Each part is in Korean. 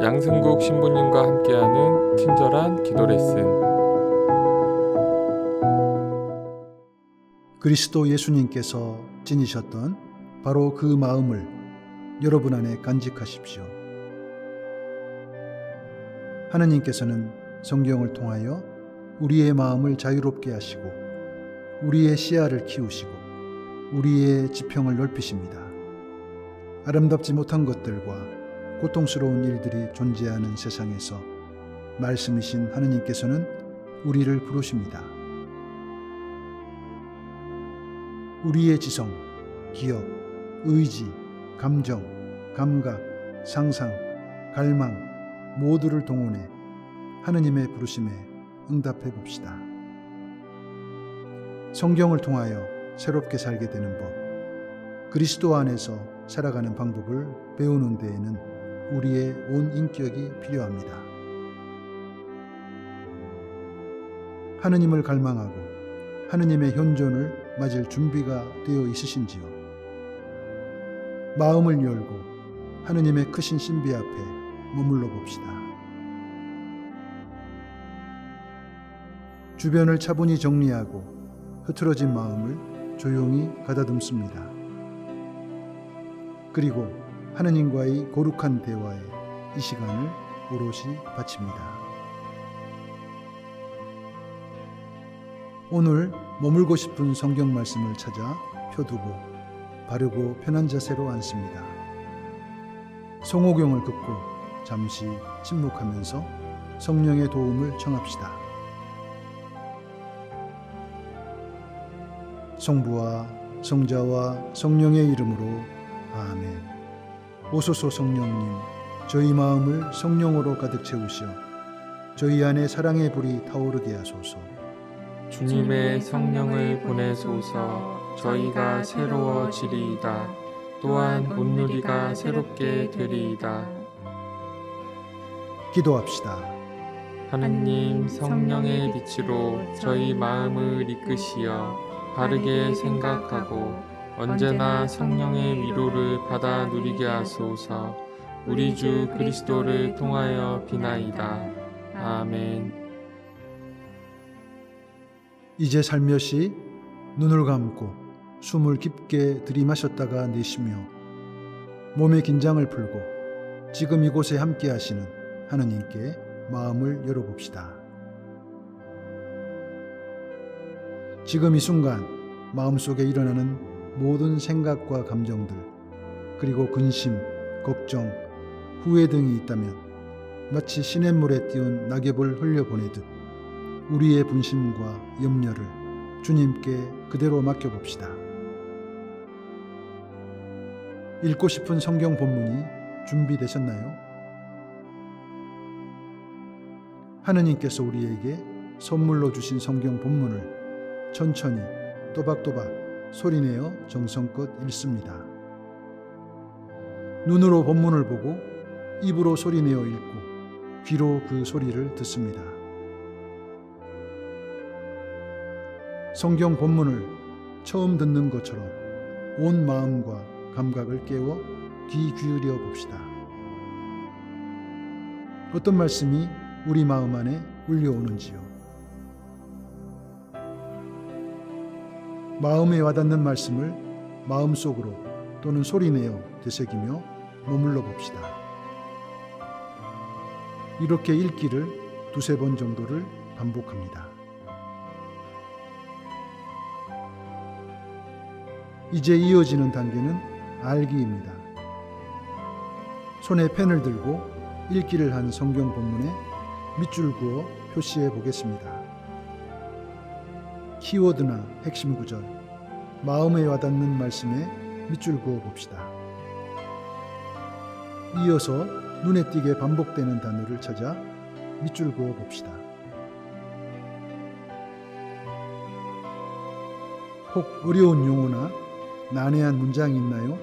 양승국 신부님과 함께하는 친절한 기도 레슨 그리스도 예수님께서 지니셨던 바로 그 마음을 여러분 안에 간직하십시오. 하느님께서는 성경을 통하여 우리의 마음을 자유롭게 하시고 우리의 시야를 키우시고 우리의 지평을 넓히십니다. 아름답지 못한 것들과 고통스러운 일들이 존재하는 세상에서 말씀이신 하느님께서는 우리를 부르십니다. 우리의 지성, 기억, 의지, 감정, 감각, 상상, 갈망 모두를 동원해 하느님의 부르심에 응답해 봅시다. 성경을 통하여 새롭게 살게 되는 법, 그리스도 안에서 살아가는 방법을 배우는 데에는 우리의 온 인격이 필요합니다. 하느님을 갈망하고 하느님의 현존을 맞을 준비가 되어 있으신지요? 마음을 열고 하느님의 크신 신비 앞에 머물러 봅시다. 주변을 차분히 정리하고 흐트러진 마음을 조용히 가다듬습니다. 그리고 하느님과의 거룩한 대화에 이 시간을 오롯이 바칩니다. 오늘 머물고 싶은 성경 말씀을 찾아 펴두고 바르고 편한 자세로 앉습니다. 송호경을 듣고 잠시 침묵하면서 성령의 도움을 청합시다. 성부와 성자와 성령의 이름으로 아멘. 오소서 성령님, 저희 마음을 성령으로 가득 채우시어 저희 안에 사랑의 불이 타오르게 하소서. 주님의 성령을 보내소서 저희가 새로워지리이다 또한 온누리가 새롭게 되리이다 기도합시다. 하느님 성령의 빛으로 저희 마음을 이끄시어 바르게 생각하고 언제나 성령의 위로를 받아 누리게 하소서. 우리 주 그리스도를 통하여 비나이다. 아멘. 이제 살며시 눈을 감고 숨을 깊게 들이마셨다가 내쉬며 몸의 긴장을 풀고 지금 이곳에 함께 하시는 하느님께 마음을 열어봅시다. 지금 이 순간 마음속에 일어나는 모든 생각과 감정들, 그리고 근심, 걱정, 후회 등이 있다면 마치 시냇물에 띄운 낙엽을 흘려보내듯 우리의 분심과 염려를 주님께 그대로 맡겨봅시다. 읽고 싶은 성경 본문이 준비되셨나요? 하느님께서 우리에게 선물로 주신 성경 본문을 천천히 또박또박 소리내어 정성껏 읽습니다. 눈으로 본문을 보고 입으로 소리내어 읽고 귀로 그 소리를 듣습니다. 성경 본문을 처음 듣는 것처럼 온 마음과 감각을 깨워 귀 기울여 봅시다. 어떤 말씀이 우리 마음 안에 울려오는지요. 마음에 와닿는 말씀을 마음속으로 또는 소리내어 되새기며 머물러 봅시다. 이렇게 읽기를 두세 번 정도를 반복합니다. 이제 이어지는 단계는 알기입니다. 손에 펜을 들고 읽기를 한 성경 본문에 밑줄 그어 표시해 보겠습니다. 키워드나 핵심 구절, 마음에 와닿는 말씀에 밑줄 그어 봅시다. 이어서 눈에 띄게 반복되는 단어를 찾아 밑줄 그어 봅시다. 혹 어려운 용어나 난해한 문장이 있나요?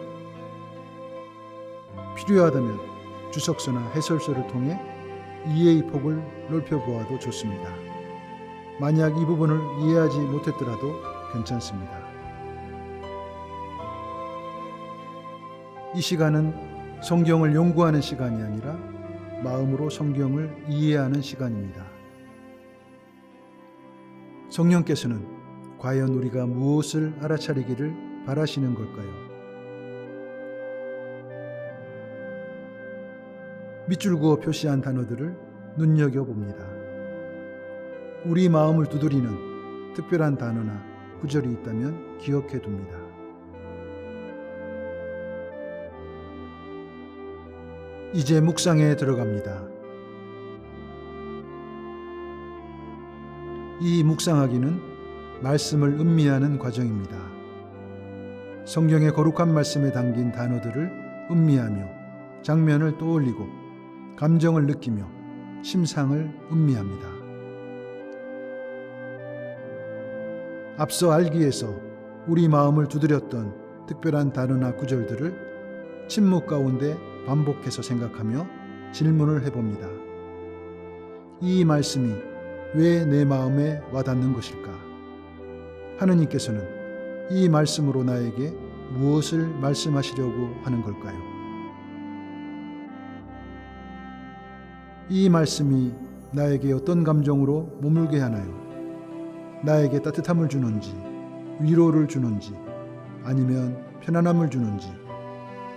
필요하다면 주석서나 해설서를 통해 이해의 폭을 넓혀보아도 좋습니다. 만약 이 부분을 이해하지 못했더라도 괜찮습니다. 이 시간은 성경을 연구하는 시간이 아니라 마음으로 성경을 이해하는 시간입니다. 성령께서는 과연 우리가 무엇을 알아차리기를 바라시는 걸까요? 밑줄 그어 표시한 단어들을 눈여겨봅니다. 우리 마음을 두드리는 특별한 단어나 구절이 있다면 기억해 둡니다. 이제 묵상에 들어갑니다. 이 묵상하기는 말씀을 음미하는 과정입니다. 성경의 거룩한 말씀에 담긴 단어들을 음미하며 장면을 떠올리고 감정을 느끼며 심상을 음미합니다. 앞서 알기에서 우리 마음을 두드렸던 특별한 단어나 구절들을 침묵 가운데 반복해서 생각하며 질문을 해봅니다. 이 말씀이 왜 내 마음에 와닿는 것일까? 하느님께서는 이 말씀으로 나에게 무엇을 말씀하시려고 하는 걸까요? 이 말씀이 나에게 어떤 감정으로 머물게 하나요? 나에게 따뜻함을 주는지, 위로를 주는지, 아니면 편안함을 주는지,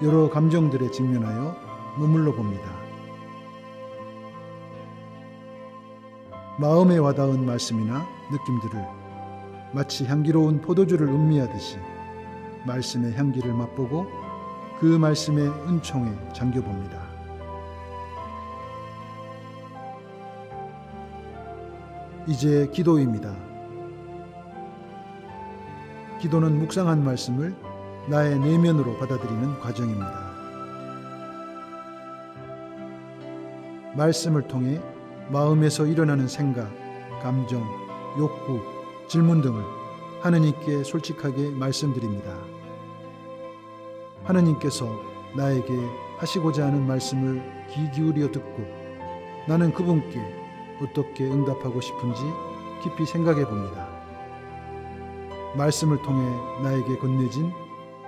여러 감정들에 직면하여 머물러 봅니다. 마음에 와닿은 말씀이나 느낌들을 마치 향기로운 포도주를 음미하듯이 말씀의 향기를 맛보고 그 말씀의 은총에 잠겨 봅니다. 이제 기도입니다. 기도는 묵상한 말씀을 나의 내면으로 받아들이는 과정입니다. 말씀을 통해 마음에서 일어나는 생각, 감정, 욕구, 질문 등을 하느님께 솔직하게 말씀드립니다. 하느님께서 나에게 하시고자 하는 말씀을 귀 기울여 듣고 나는 그분께 어떻게 응답하고 싶은지 깊이 생각해 봅니다. 말씀을 통해 나에게 건네진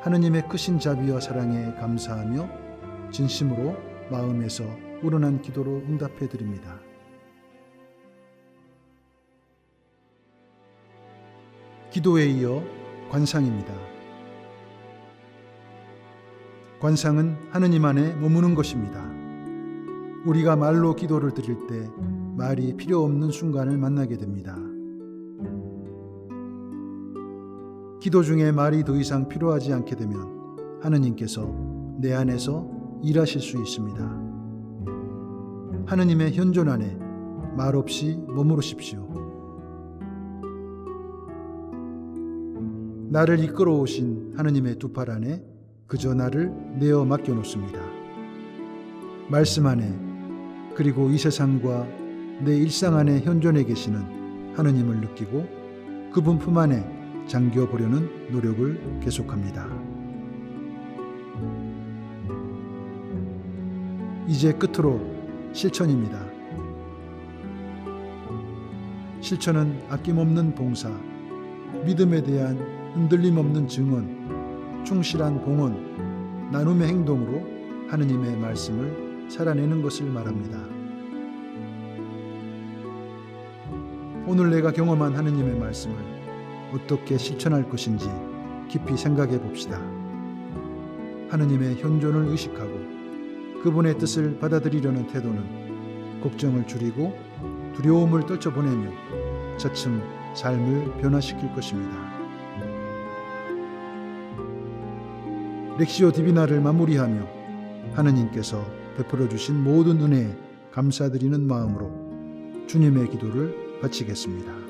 하느님의 크신 자비와 사랑에 감사하며 진심으로 마음에서 우러난 기도로 응답해 드립니다. 기도에 이어 관상입니다. 관상은 하느님 안에 머무는 것입니다. 우리가 말로 기도를 드릴 때 말이 필요 없는 순간을 만나게 됩니다. 기도 중에 말이 더 이상 필요하지 않게 되면 하느님께서 내 안에서 일하실 수 있습니다. 하느님의 현존 안에 말 없이 머무르십시오. 나를 이끌어 오신 하느님의 두 팔 안에 그저 나를 내어 맡겨 놓습니다. 말씀 안에 그리고 이 세상과 내 일상 안에 현존해 계시는 하느님을 느끼고 그분 품 안에 잠겨 보려는 노력을 계속합니다. 이제 끝으로 실천입니다. 실천은 아낌없는 봉사, 믿음에 대한 흔들림 없는 증언, 충실한 봉헌, 나눔의 행동으로 하느님의 말씀을 살아내는 것을 말합니다. 오늘 내가 경험한 하느님의 말씀을 어떻게 실천할 것인지 깊이 생각해 봅시다. 하느님의 현존을 의식하고 그분의 뜻을 받아들이려는 태도는 걱정을 줄이고 두려움을 떨쳐보내며 차츰 삶을 변화시킬 것입니다. 렉시오 디비나를 마무리하며 하느님께서 베풀어 주신 모든 은혜에 감사드리는 마음으로 주님의 기도를 바치겠습니다.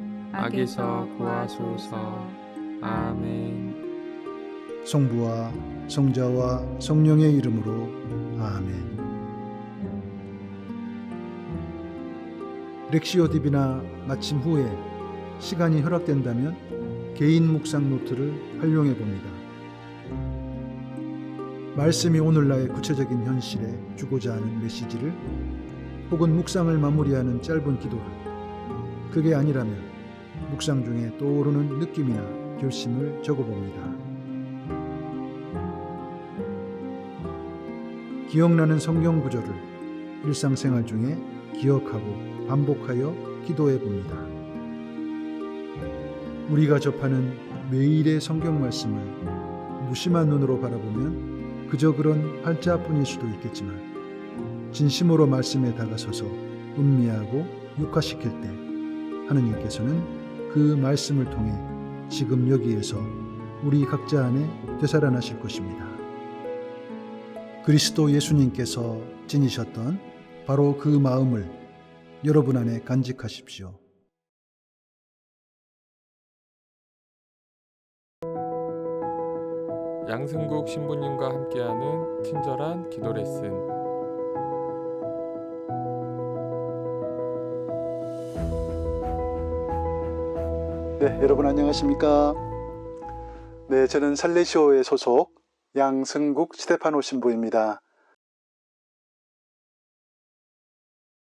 악에서 구하소서. 아멘. 성부와 성자와 성령의 이름으로 아멘. 렉시오 디비나 마침 후에 시간이 허락된다면 개인 묵상 노트를 활용해 봅니다. 말씀이 오늘날의 구체적인 현실에 주고자 하는 메시지를 혹은 묵상을 마무리하는 짧은 기도를 그게 아니라면 묵상 중에 떠오르는 느낌이나 결심을 적어봅니다. 기억나는 성경 구절을 일상생활 중에 기억하고 반복하여 기도해 봅니다. 우리가 접하는 매일의 성경 말씀을 무심한 눈으로 바라보면 그저 그런 활자뿐일 수도 있겠지만 진심으로 말씀에 다가서서 음미하고 육화시킬 때 하느님께서는 그 말씀을 통해 지금 여기에서 우리 각자 안에 되살아나실 것입니다. 그리스도 예수님께서 지니셨던 바로 그 마음을 여러분 안에 간직하십시오. 양승국 신부님과 함께하는 친절한 기도 레슨 네, 여러분 안녕하십니까? 네, 저는 살레시오의 소속 양승국 스테파노 신부입니다.